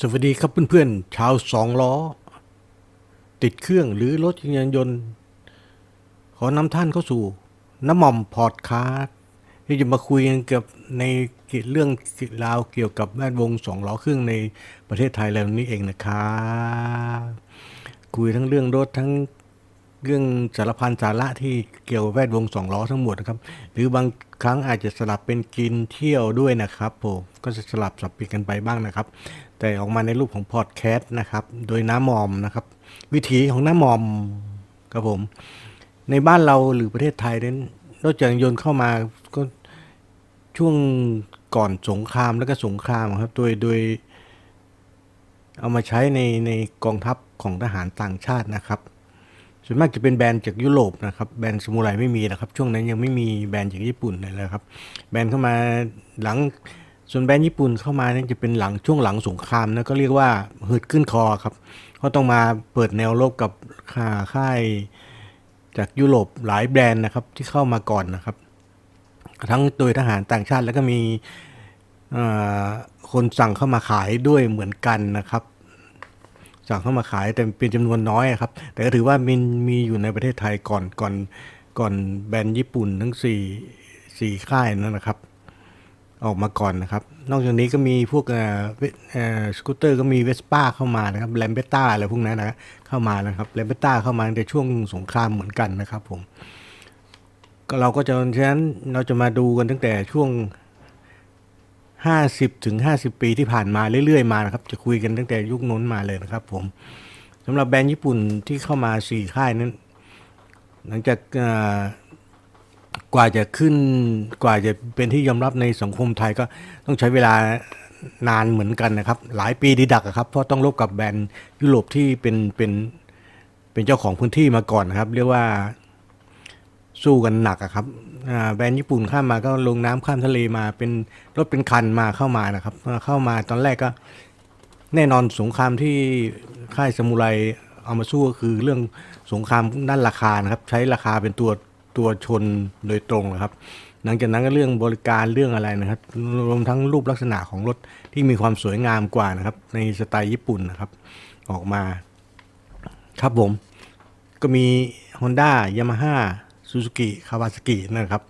สวัสดีครับเพื่อนๆชาวสองล้อ ติดเครื่องหรือรถจักรยานยนต์ ขอนำท่านเข้าสู่น้ำหม่อมพอดคาสที่จะมาคุยกันเกี่ยวกับในเรื่องราวเกี่ยวกับแวดวงสองล้อเครื่องในประเทศไทยแล้วนี้เองนะครับคุยทั้งเรื่องรถทั้ง เรื่องสารพันสาระที่เกี่ยวกับแวดวงสองล้อทั้งหมดนะครับ หรือบางครั้งอาจจะสลับเป็นกินเที่ยวด้วยนะครับผมก็จะสลับสับเปลี่ยนกันไปบ้างนะครับ แต่ออกมาในรูปของพอดแคสต์นะครับ โดยน้ามอมนะครับ วิถีของน้ามอมครับผม ในบ้านเราหรือประเทศไทยนั้นรถจักรยานยนต์เข้ามาก็ช่วงก่อนสงครามแล้วก็สงครามครับ โดยโดยเอามาใช้ในในกองทัพของทหารต่างชาตินะครับ ส่วนมากจะเป็นแบรนด์จากยุโรปนะครับแบรนด์สมุไรไม่มีนะครับ ช่วงนั้นยังไม่มีแบรนด์จากญี่ปุ่นเลยนะครับ แบรนด์เข้ามาหลังส่วนแบรนด์ญี่ปุ่นเข้ามาเนี่ยจะเป็นหลังช่วงหลังสงครามนะก็เรียกว่าหืดขึ้นคอครับก็ต้องมาเปิดแนวรบกับค่าค่ายจากยุโรปหลายแบรนด์นะครับที่เข้ามาก่อนนะครับ ทั้งโดยทหารต่างชาติแล้วก็มีคนสั่งเข้ามาขายด้วยเหมือนกันนะครับ สั่งเข้ามาขายแต่เป็นจำนวนน้อยครับ แต่ก็ถือว่ามีมีอยู่ในประเทศไทยก่อนก่อนก่อนแบรนด์ญี่ปุ่นทั้งสี่สี่ค่ายนั่นนะครับ ออกมาก่อนนะครับ นอกจากนี้ก็มีพวกเอ่อเอสกูตเตอร์ก็มีเวสป้าเข้ามานะครับแลมเบต้าอะไรพวกนั้นนะเข้ามานะครับแลมเบต้าเข้ามาในช่วงสงครามเหมือนกันนะครับผมเราก็จะฉะนั้นเราจะมาดูกันตั้งแต่ช่วง 50ถึง50 ปีที่ผ่านมาเรื่อยๆมานะครับ จะคุยกันตั้งแต่ยุคน้นมาเลยนะครับ ผมสำหรับแบรนด์ญี่ปุ่นที่เข้ามาสี่ค่ายนั้น หลังจากอ่อกว่าจะขึ้นกว่าจะเป็นที่ยอมรับในสังคมไทยก็ต้องใช้เวลานานเหมือนกันนะครับ หลายปีดีดักครับเพราะต้องรบกับแบรนด์ยุโรปที่เป็นเป็นเป็นเจ้าของพื้นที่มาก่อนนะครับ เรียกว่า สู้กันหนักอะครับแบรนด์ญี่ปุ่นข้ามมาก็ลงน้ำข้ามทะเลมาเป็นรถเป็นคันมาเข้ามานะครับ เข้ามาตอนแรกก็แน่นอนสงครามที่ค่ายสมุไรเอามาสู้ก็คือเรื่องสงครามด้านราคานะครับ ใช้ราคาเป็นตัวตัวชนโดยตรงนะครับ หลังจากนั้นก็เรื่องบริการเรื่องอะไรนะครับ รวมทั้งรูปลักษณะของรถที่มีความสวยงามกว่านะครับ ในสไตล์ญี่ปุ่นนะครับ ออกมา ครับผม ก็มี Honda Yamaha Suzuki Kawasaki นะครับ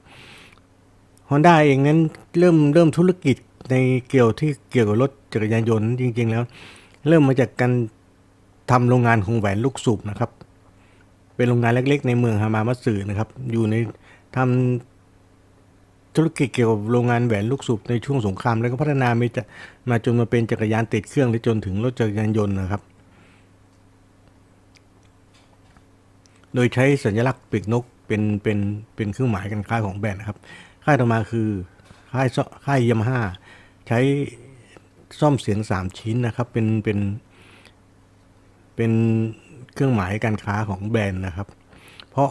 Honda เองนั้นเริ่มเริ่มธุรกิจในเกี่ยวที่เกี่ยวกับรถจักรยานยนต์จริง ๆ แล้ว เริ่มมาจากการทำโรงงานของแหวนลูกสูบนะครับ เป็นโรงงานเล็ก ๆ ในเมืองฮามามัตสึนะครับ อยู่ในทำธุรกิจเกี่ยวกับโรงงานแหวนลูกสูบในช่วงสงคราม แล้วก็พัฒนามาจะมาจนมาเป็นจักรยานติดเครื่องและจนถึงรถจักรยานยนต์นะครับ โดยใช้สัญลักษณ์ปีกนก เป็นเป็นเป็นเครื่องหมายการค้าของแบรนด์นะครับ ค่ายต่อมาคือค่ายซ่อค่ายยามาฮ่าใช้ซ่อมเสียง 3 ชิ้นนะครับ เป็นเป็นเป็นเครื่องหมายการค้าของแบรนด์นะครับ เพราะ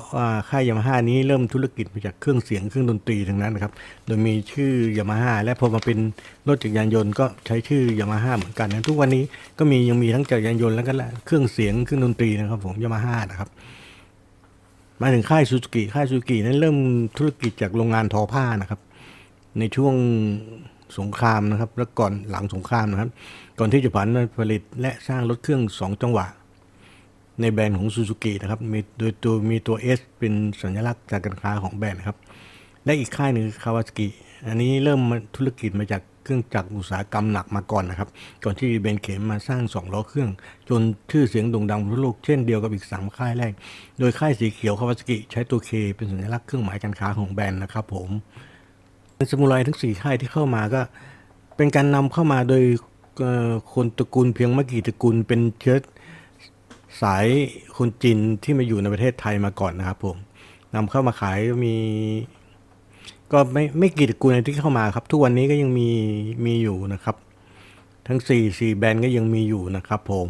ค่ายยามาฮ่านี้เริ่มธุรกิจมาจากเครื่องเสียงเครื่องดนตรีทั้งนั้นนะครับ โดยมีชื่อยามาฮ่าและพอมาเป็นรถจักรยานยนต์ก็ใช้ชื่อยามาฮ่าเหมือนกันนะทุกวันนี้ก็มียังมีทั้งจักรยานยนต์แล้วก็เครื่องเสียงเครื่องดนตรีนะครับผมยามาฮ่านะครับ มาถึงค่ายซูซูกิค่ายซูซูกินั้นเริ่มธุรกิจจากโรงงานทอผ้านะครับ ในช่วงสงครามนะครับ และก่อนหลังสงครามนะครับ ก่อนที่จะผันมาผลิตและสร้างรถเครื่อง 2 จังหวะ ในแบรนด์ของซูซูกินะครับมีโดยตัวมีตัว S เป็นสัญลักษณ์จากการค้าของแบรนด์นะครับ และอีกค่ายหนึ่งคาวาสกิอันนี้เริ่มธุรกิจมาจาก เครื่องจักรอุตสาหกรรมหนักมาก่อนนะครับ ก่อนที่เบนเข็มมาสร้างสองล้อเครื่อง จนชื่อเสียงโด่งดังทั่วโลกเช่นเดียวกับอีกสามค่ายแรก โดยค่ายสีเขียวคาวาสกิใช้ตัว K เป็นสัญลักษณ์เครื่องหมายการค้าของแบรนด์นะครับผมสมุไรทั้งสี่ค่ายที่เข้ามาก็เป็นการนำเข้ามาโดยคนตระกูลเพียงไม่กี่ตระกูลเป็นเชื้อสายคนจีนที่มาอยู่ในประเทศไทยมาก่อนนะครับผมนำเข้ามาขายมี ก็ไม่ไม่กี่ตระกูลที่เข้ามาครับ ทุกวันนี้ก็ยังมีมีอยู่นะครับ ทั้งสี่สี่แบรนด์ก็ยังมีอยู่นะครับ ผม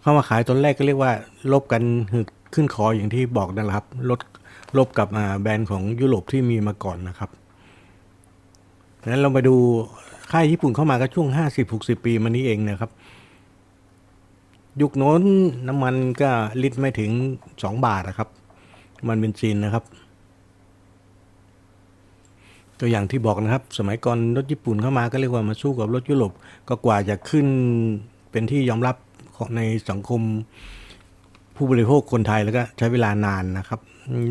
เข้ามาขายตอนแรกก็เรียกว่า ลบกันหืดขึ้นคออย่างที่บอกนั่นแหละครับลดลบกับแบรนด์ของยุโรปที่มีมาก่อนนะครับดังนั้นเราไปดูค่ายญี่ปุ่นเข้ามาก็ช่วง 50-60 ปีมานี้เองนะครับ ยุคโน้นน้ำมันก็ลิตรไม่ถึง 2 บาทนะครับ มันเบนซินนะครับ ก็อย่างที่บอกนะครับ สมัยก่อนรถญี่ปุ่นเข้ามาก็เรียกว่ามาสู้กับรถยุโรปก็กว่าจะขึ้นเป็นที่ยอมรับของในสังคมผู้บริโภคคนไทยแล้วก็ใช้เวลานานนะครับ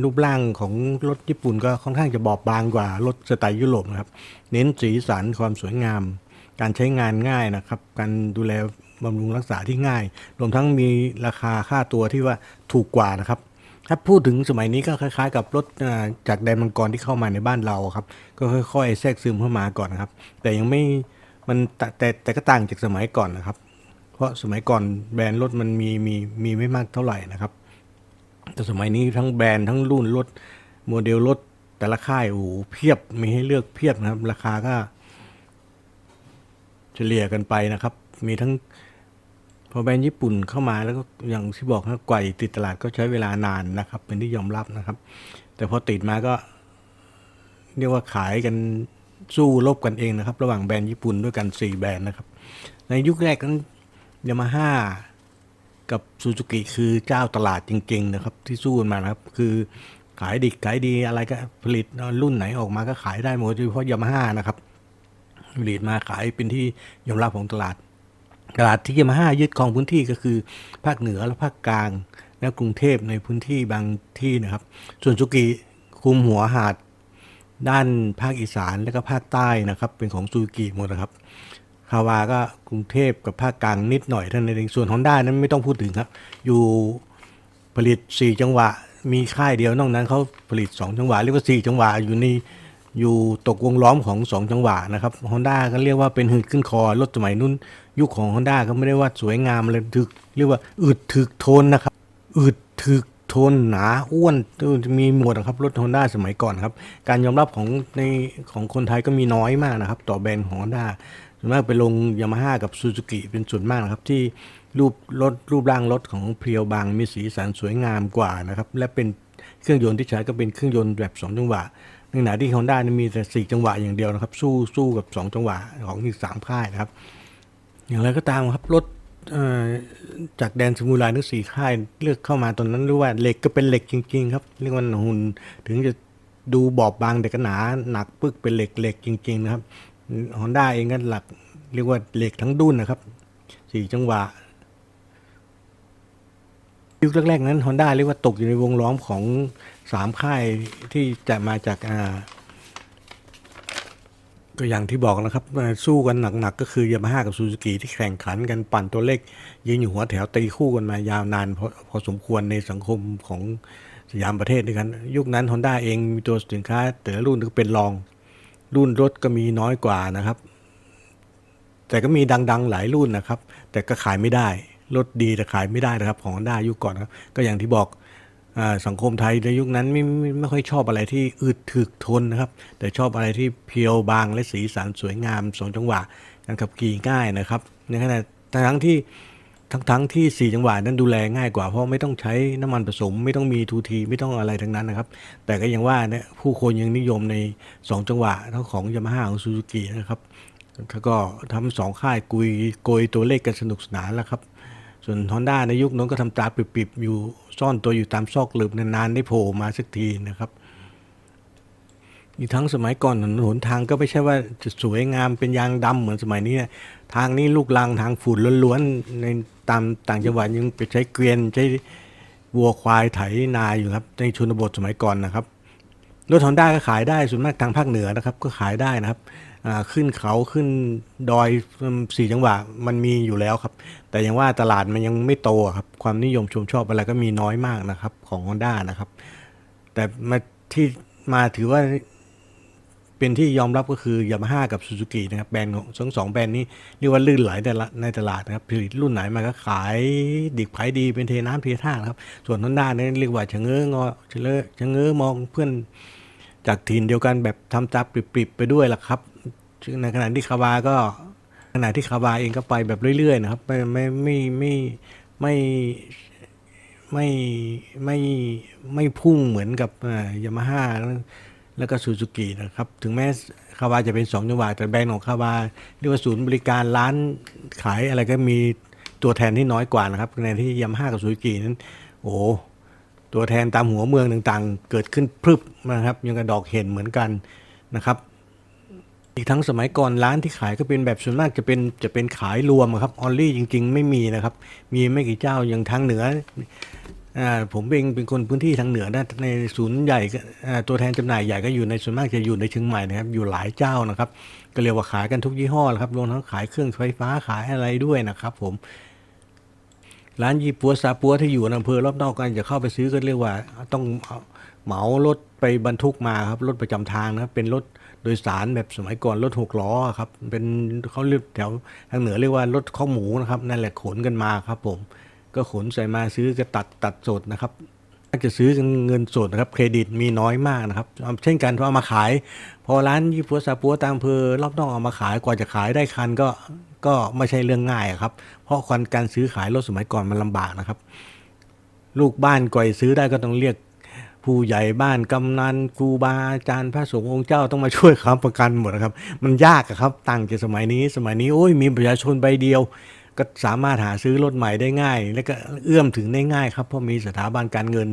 รูปร่างของรถญี่ปุ่นก็ค่อนข้างจะบอบบางกว่ารถสไตล์ยุโรปนะครับ เน้นสีสันความสวยงาม การใช้งานง่ายนะครับ การดูแลบำรุงรักษาที่ง่าย รวมทั้งมีราคาค่าตัวที่ว่าถูกกว่านะครับ ถ้าพูดถึงสมัยนี้ก็คล้ายๆ กับรถจากแดนมังกรที่เข้ามาในบ้านเราครับ ก็ค่อยๆแทรกซึมเข้ามาก่อนนะครับ แต่ยังไม่มันแต่แต่แต่ก็ต่างจากสมัยก่อนนะครับ เพราะสมัยก่อนแบรนด์รถมันมีมีมีไม่มากเท่าไหร่นะครับ แต่สมัยนี้ทั้งแบรนด์ทั้งรุ่นรถโมเดลรถแต่ละค่ายโอ้โหเพียบมีให้เลือกเพียบนะครับ ราคาก็ เฉลี่ยกันไปนะครับ มีทั้ง อแบรนด์ญี่ปุ่นเข้ามาแล้วก็อย่างที่บอกนะกว่าติดตลาดก็ใช้เวลานานนะครับ เป็นที่ยอมรับนะครับ แต่พอติดมาก็ เรียกว่าขายกันสู้รบกันเองนะครับ ระหว่างแบรนด์ญี่ปุ่นด้วยกัน 4 แบรนด์นะครับ ในยุคแรกนั้นยามาฮ่ากับซูซูกิคือเจ้าตลาดจริง ๆ นะครับ ที่สู้กันมานะครับ คือขายดิขายดีอะไรก็ผลิตรุ่นไหนออกมาก็ขายได้หมดโดยเฉพาะยามาฮ่านะครับผลิตมาขายเป็นที่ยอมรับของตลาด ตลาดที่ยามาฮ่ายึดครองพื้นที่ก็คือ ภาคเหนือและภาคกลาง และกรุงเทพในพื้นที่บางที่นะครับ ส่วนสุกิคุมหัวหาดด้านภาคอีสานและก็ภาคใต้นะครับ เป็นของซูกิหมดนะครับคาวาก็กรุงเทพกับภาคกลางนิดหน่อยเท่านั้นเองส่วนฮอนด้านั้นไม่ต้องพูดถึงครับ อยู่ผลิต 4 จังหวะ มีค่ายเดียวนอกนั้นเขาผลิต 2 จังหวะเรียกว่า 4 จังหวะอยู่ใน อยู่ตกวงล้อมของ2จังหวะนะครับฮอนด้าก็เรียกว่าเป็นหืดขึ้นคอรถสมัยนู้นยุคของฮอนด้าก็ไม่ได้ว่าสวยงามเลยถึกเรียกว่าอึดถึกทนนะครับอึดถึกทนหนาอ้วนมีหมดนะครับรถฮอนด้าสมัยก่อนครับ การยอมรับของในของคนไทยก็มีน้อยมากนะครับ ต่อแบรนด์ของฮอนด้าส่วนมากไปลงยามาฮ่ากับซูซูกิเป็นส่วนมากนะครับที่รูปรถรูปร่างรถของเพียวบางมีสีสันสวยงามกว่านะครับและเป็นเครื่องยนต์ที่ใช้ก็เป็นเครื่องยนต์แบบ2จังหวะ ในขณะที่ฮอนด้านี่มีแต่4จังหวะอย่างเดียวนะครับ สู้สู้กับ2จังหวะของอีก3ค่ายนะครับ อย่างไรก็ตามครับรถจากแดนสมุไรนึกสี่ค่ายเลือกเข้ามาตอนนั้นรู้ว่าเหล็กก็เป็นเหล็กจริง ๆ ครับ เรียกว่าหุ่นถึงจะดูบอบบางแต่ก็หนาหนักปึกเป็นเหล็กเหล็กจริง ๆ นะครับฮอนด้าเองก็หลักเรียกว่าเหล็กทั้งดุนนะครับสี่จังหวะ ยุคแรกๆ นั้นฮอนด้าเรียกว่าตกอยู่ในวงล้อมของสามค่ายที่จะมาจากอ่าก็อย่างที่บอกนะครับสู้กันหนักๆ ก็คือยามาฮ่ากับซูซูกิที่แข่งขันกันปั่นตัวเลขยืนอยู่หัวแถวตีคู่กันมายาวนานพอพอสมควรในสังคมของสยามประเทศด้วยกัน ยุคนั้น Honda เองมีตัวสินค้า แต่ละรุ่นก็เป็นรอง รุ่นรถก็มีน้อยกว่านะครับ แต่ก็มีดังๆหลายรุ่นนะครับ แต่ก็ขายไม่ได้ รถดีแต่ขายไม่ได้นะครับ ของ Honda ยุคก่อนนะครับ ก็อย่างที่บอกอสังคมไทยในยุคนั้นไม่ไม่ไม่ค่อยชอบอะไรที่อึดถึกทนนะครับ แต่ชอบอะไรที่เพียวบางและสีสันสวยงามสองจังหวะการขับขี่ง่ายนะครับในขณะทั้งที่ทั้งทั้งที่สี่จังหวะนั้นดูแลง่ายกว่า เพราะไม่ต้องใช้น้ำมันผสม ไม่ต้องมีทูทีไม่ต้องอะไรทั้งนั้นนะครับ แต่ก็ยังว่าเนี่ยผู้คนยังนิยมในสองจังหวะทั้งของยามาฮ่าของซูซูกินะครับแล้วก็ทำสองค่ายกุยโกยตัวเลขกันสนุกสนานแล้วครับ ส่วน Honda ในยุคนั้นก็ทำตาปิบๆอยู่ซ่อนตัวอยู่ตามซอกหลืบนานๆได้โผล่มาสักทีนะครับอีกทั้งสมัยก่อนถนนหนทางก็ไม่ใช่ว่าจะสวยงามเป็นยางดำเหมือนสมัยนี้นะทางนี้ลูกลังทางฝุ่นล้วนๆในตามต่างจังหวัดยังไปใช้เกวียนใช้วัวควายไถนาอยู่ครับในชนบทสมัยก่อนนะครับรถฮอนด้าก็ขายได้ส่วนมากทางภาคเหนือนะครับ ก็ขายได้นะครับ ขึ้นเขาขึ้นดอยสี่จังหวะมันมีอยู่แล้วครับ แต่ยังว่าตลาดมันยังไม่โตครับ ความนิยมชมชอบอะไรก็มีน้อยมากนะครับ ของ Honda นะครับ แต่มาที่มาถือว่าเป็นที่ยอมรับก็คือยามาฮ่ากับซูซูกินะครับแบรนด์ของทั้งสองแบรนด์นี้เรียกว่าลื่นไหลในตลาดในตลาดนะครับผลิตรุ่นไหนมาก็ขายดิบขายดีเป็นเทน้ำเทท่านะครับ ส่วนฮอนด้านี่เรียกว่าชะเง้องอชะเลอชะเง้อมองเพื่อนจากถิ่นเดียวกันแบบทำจับปริบๆไปด้วยล่ะครับ ซึ่งในขณะที่คาวาก็ขณะที่คาวาเองก็ไปแบบเรื่อยๆนะครับ ไม่ไม่ไม่ไม่ไม่ไม่ไม่ไม่พุ่งเหมือนกับยามาฮ่าแล้วก็ซูซูกินะครับ ถึงแม้คาวาจะเป็นสองจังหวะแต่แบรนด์ของคาวาเรียกว่าศูนย์บริการร้านขายอะไรก็มีตัวแทนที่น้อยกว่านะครับ ในที่ยามาฮ่ากับซูซูกินั้น โอ้ตัวแทนตามหัวเมืองต่างๆ เกิดขึ้นพรึบนะครับยังกระดอกเห็นเหมือนกันนะครับ อีกทั้งสมัยก่อนร้านที่ขายก็เป็นแบบส่วนมากจะเป็นจะเป็นขายรวมครับออลลี่จริง ๆ ไม่มีนะครับ มีไม่กี่เจ้าอย่างทางเหนืออ่าผมเองเป็นคนพื้นที่ทางเหนือนะในศูนย์ใหญ่ตัวแทนจำหน่ายใหญ่ก็อยู่ในส่วนมากจะอยู่ในเชียงใหม่นะครับอยู่หลายเจ้านะครับ ก็เรียกว่าขายกันทุกยี่ห้อครับรวมทั้งขายเครื่องไฟฟ้าขายอะไรด้วยนะครับ ผม ร้านยี่ปัวซาปัวที่อยู่อำเภอรอบนอกกันจะเข้าไปซื้อก็เรียกว่า ต้องเหมารถไปบรรทุกมาครับรถประจำทางนะเป็นรถ โดยสารแบบสมัยก่อนรถหกล้อครับเป็นเขาเรียกแถวทางเหนือเรียกว่ารถข้าวหมูนะครับนั่นแหละขนกันมาครับผมก็ขนใส่มาซื้อก็ตัดตัดสดนะครับถ้าจะซื้อเงินสดนะครับเครดิตมีน้อยมากนะครับ เช่นกันพอเอามาขาย พอร้านยี่ปัวซาปัวตามอำเภอรอบนอกเอามาขายกว่าจะขายได้คันก็ก็ไม่ใช่เรื่องง่ายครับ เพราะการการซื้อขายรถสมัยก่อนมันลำบากนะครับ ลูกบ้านก่อยซื้อได้ก็ต้องเรียก ผู้ใหญ่บ้านกำนันครูบาอาจารย์พระสงฆ์องค์เจ้าต้องมาช่วยค้ำประกันหมดนะครับ มันยากครับต่างจากสมัยนี้ สมัยนี้โอ้ยมีประชาชนใบเดียว ก็สามารถหาซื้อรถใหม่ได้ง่าย และก็เอื้อมถึงได้ง่ายครับเพราะมีสถาบันการเงิน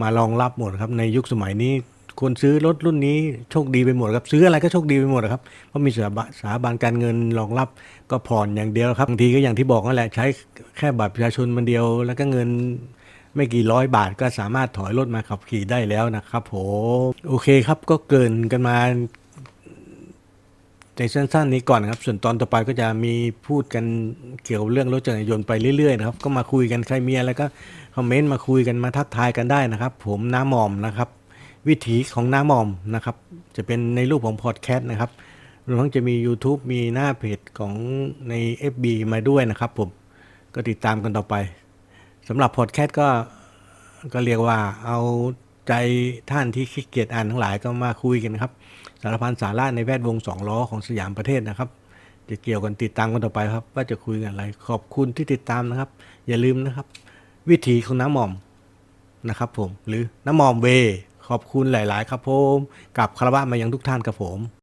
มารองรับหมดครับในยุคสมัยนี้คนซื้อรถรุ่นนี้โชคดีไปหมดครับซื้ออะไรก็โชคดีไปหมดครับเพราะมีสถาบันสถาบันการเงินรองรับก็ผ่อนอย่างเดียวครับบางทีก็อย่างที่บอกนั่นแหละใช้แค่บัตรประชาชนมันเดียว แล้วก็เงิน ไม่กี่ร้อยบาทก็สามารถถอยรถมาขับขี่ได้แล้วนะครับผมโอเคครับก็เกินกันมาในสั้นๆนี้ก่อนนะครับ ส่วนตอนต่อไปก็จะมีพูดกันเกี่ยวกับเรื่องรถจักรยานยนต์ไปเรื่อยๆนะครับ ก็มาคุยกันใครมีอะไรก็คอมเมนต์มาคุยกันมาทักทายกันได้นะครับ ผมน้าหมอมนะครับ วิถีของน้าหมอมนะครับ จะเป็นในรูปของพอดแคสต์นะครับรวมทั้งจะมี YouTube มีหน้าเพจของใน FB มาด้วยนะครับผมก็ติดตามกันต่อไป สำหรับพอดแคสต์ก็ก็เรียกว่าเอาใจท่านที่ขี้เกียจอ่านทั้งหลายก็มาคุยกันครับ สารพันสาระในแวดวงสองล้อของสยามประเทศนะครับ จะเกี่ยวกันติดตามกันต่อไปครับ ว่าจะคุยกันอะไร ขอบคุณที่ติดตามนะครับ อย่าลืมนะครับ วิถีของน้ำหม่อมนะครับผมหรือน้ำหม่อมเว ขอบคุณหลาย ๆ ครับผมกับคารวะมายังทุกท่านครับผม